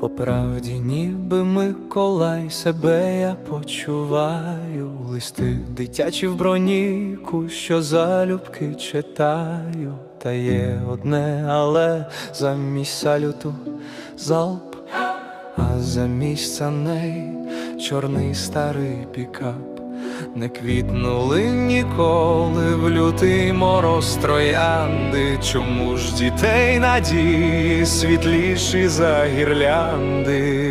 По правді, ніби Миколай себе я почуваю, листи дитячі в броніку, що залюбки читаю. Та є одне, але замість салюту залп, а замість саней чорний старий пікап. Не квітнули ніколи в лютий мороз троянди. Чому ж дітей надії світліші за гірлянди?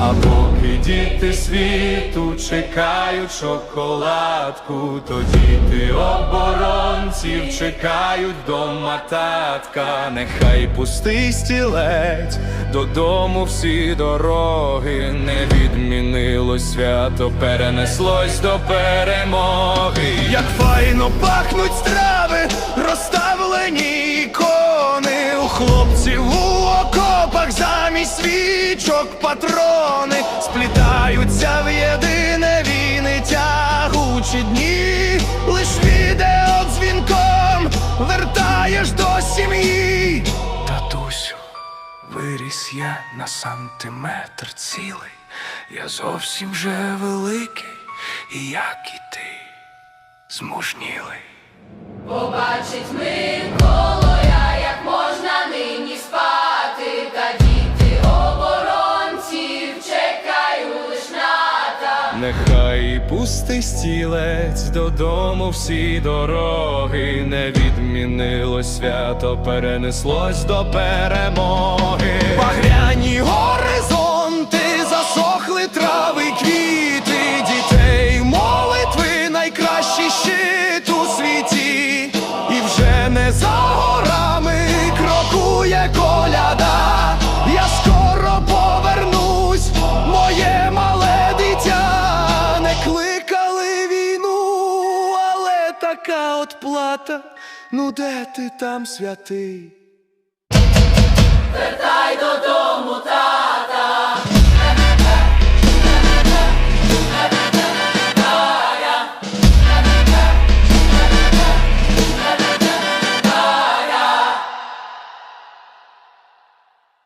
А поки діти світу чекають шоколадку, то діти оборонців чекають дома татка. Нехай пустий стілець додому всі дороги. Не відмінилось свято, перенеслось до перемоги. Як файно пахнуть страви, розставлені ікони у хлопців у окопах замість свічок патрони сплітаються в єдине війни тягучі дні, лиш відео дзвінком вертаєш до сім'ї. Виріс я на сантиметр цілий, я зовсім вже великий, і як і ти, змужнілий. Побачить Миколая, Нехай пустий стілець додому всі дороги, не відмінилось свято, перенеслось до перемоги. Багряні горизонти, от плата. Ну де ти там святий?